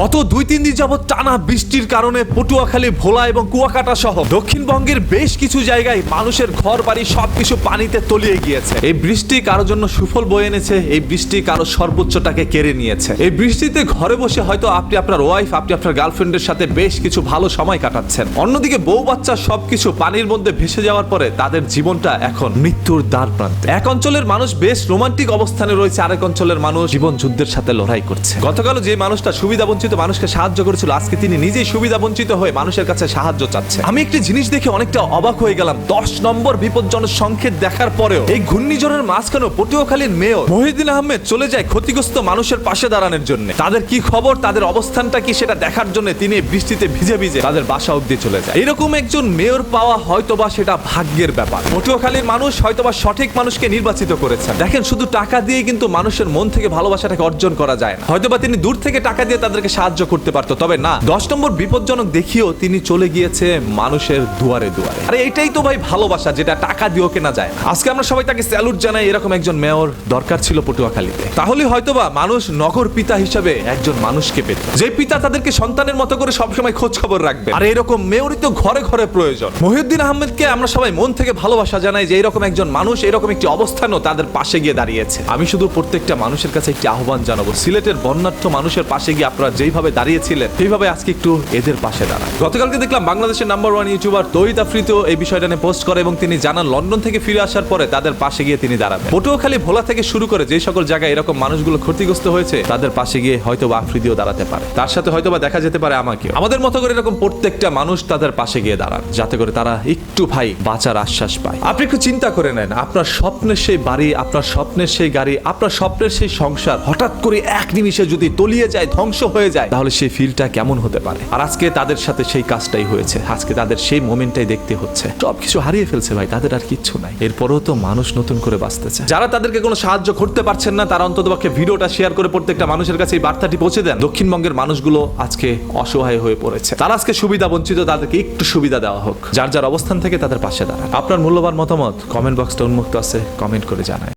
গত দুই, তিন দিন যাবত টানা বৃষ্টির কারণে পটুয়াখালী, ভোলা এবং কুয়াকাটা সহ দক্ষিণবঙ্গের বেশ কিছু জায়গায় মানুষের ঘর বাড়ি সবকিছু পানিতে তলিয়ে গিয়েছে। এই বৃষ্টি কারোর জন্য সুফল বয়ে এনেছে, এই বৃষ্টি কারও সর্বোচ্চটাকে কেড়ে নিয়েছে। এই বৃষ্টিতে ঘরে বসে হয়তো আপনি আপনার ওয়াইফ আপনি আপনার গার্লফ্রেন্ডের সাথে বেশ কিছু ভালো সময় কাটাচ্ছেন। অন্যদিকে বউ বাচ্চা সবকিছু পানির মধ্যে ভেসে যাওয়ার পরে তাদের জীবনটা এখন মৃত্যুর দ্বার প্রান্তে এক অঞ্চলের মানুষ বেশ রোমান্টিক অবস্থানে রয়েছে, আরেক অঞ্চলের মানুষ জীবন যুদ্ধের সাথে লড়াই করছে। গতকাল যে মানুষটা সুবিধা বঞ্চিত মানুষকে সাহায্য করেছিল। আজকে তিনি নিজেই সুবিধা বঞ্চিত হয়ে মানুষের কাছে সাহায্য চাচ্ছে। আমি একটি জিনিস দেখে অনেকটা অবাক হয়ে গেলাম। দশ নম্বর বিপজ্জনক সংকেত দেখার পরেও এই ঘূর্ণিঝড়ের মাঝখানেও পটুয়াখালীর মেয়র মহিউদ্দিন আহমেদ চলে যায় ক্ষতিগ্রস্ত মানুষের পাশে দাঁড়ানোর জন্য। তাদের কি খবর? তাদের অবস্থানটা কি? সেটা দেখার জন্য তিনি বৃষ্টিতে ভিজে ভিজে তাদের বাসা অব্দি চলে যায়। এরকম একজন মেয়র পাওয়া হয়তোবা সেটা ভাগ্যের ব্যাপার। পটুয়াখালীর মানুষ হয়তোবা সঠিক মানুষকে নির্বাচিত করেছেন। দেখেন, শুধু টাকা দিয়ে কিন্তু মানুষের মন থেকে ভালোবাসাটাকে অর্জন করা যায় না। হয়তোবা তিনি দূর থেকে টাকা দিয়ে তাদেরকে সাহায্য করতে পারতো। তবে না, দশ নম্বর বিপজ্জনক দেখিও তিনি চলে গিয়েছে মানুষের দুয়ারে দুয়ারে। আরে এটাই তো ভাই ভালোবাসা, যেটা টাকা দিয়েও কেনা যায় আজকে আমরা সবাই তাকে স্যালুট জানাই, এরকম একজন মেয়র দরকার ছিল পটুয়াখালীতে। তাহলে হয়তোবা মানুষ নগর পিতা হিসেবে একজন মানুষকে পেত। যে পিতা তাদেরকে সন্তানের মতো করে সবসময় খোঁজ খবর রাখবে। আর এরকম মেয়রই তো ঘরে ঘরে প্রয়োজন। মহিউদ্দিন আহমেদকে আমরা সবাই মন থেকে ভালোবাসা জানাই যে এরকম একজন মানুষ, এরকম একটি অবস্থানও তাদের পাশে গিয়ে দাঁড়িয়েছে। আমি শুধু প্রত্যেকটা মানুষের কাছে একটি আহ্বান জানাব। সিলেটের বন্যার্থ মানুষের পাশে গিয়ে আপনারা যেইভাবে দাঁড়িয়েছিলেন সেইভাবে আজকে একটু এদের পাশে দাঁড়ান গতকালকে দেখলাম বাংলাদেশের নাম্বার ওয়ান ইউটিউবার তৈত আফ্রিদিও এই বিষয়টা নিয়ে পোস্ট করে এবং তিনি জানান, লন্ডন থেকে ফিরে আসার পরে তাদের পাশে গিয়ে তিনি দাঁড়াবেন। পটুয়াখালী ভোলা থেকে শুরু করে যে সকল জায়গায় এরকম মানুষগুলো ক্ষতিগ্রস্ত হয়েছে, তাদের পাশে গিয়ে হয়তো বা আফ্রিদিও দাঁড়াতে পারে। তার সাথে হয়তো বা দেখা যেতে পারে আমাকে আমাদের মতো করে এরকম প্রত্যেকটা মানুষ তাদের পাশে গিয়ে দাঁড়ান, যাতে করে তারা একটু ভাই বাঁচার আশ্বাস পায়। আপনি একটু চিন্তা করে নেন, আপনার স্বপ্নের সেই বাড়ি, আপনার স্বপ্নের সেই গাড়ি, আপনার স্বপ্নের সেই সংসার হঠাৎ করে এক নিমিষে যদি তলিয়ে যায়, ধ্বংস হয়ে যায় তাহলে সেই ফিলটা কেমন হতে পারে? আর আজকে তাদের সাথে সেই কাজটাই হয়েছে। আজকে তাদের সেই মোমেন্টটাই দেখতে হচ্ছে। সবকিছু হারিয়ে ফেলছে ভাই, তাদের আর কিচ্ছু নাই। এরপরেও তো মানুষ নতুন করে বাঁচতেছে। যারা তাদেরকে কোনো সাহায্য করতে পারছেন না, তারা অন্তত পক্ষে ভিডিওটা শেয়ার করে প্রত্যেকটা মানুষের কাছে এই বার্তাটি পৌঁছে দেন। দক্ষিণবঙ্গের মানুষগুলো আজকে অসহায় হয়ে পড়েছে। তারা আজকে সুবিধা বঞ্চিত, তাদেরকে একটু সুবিধা দেওয়া হোক। যার যার অবস্থান থেকে তাদের পাশে দাঁড়ান। আপনার মূল্যবান মতামত কমেন্ট বক্সটা উন্মুক্ত আছে, কমেন্ট করে জানায়।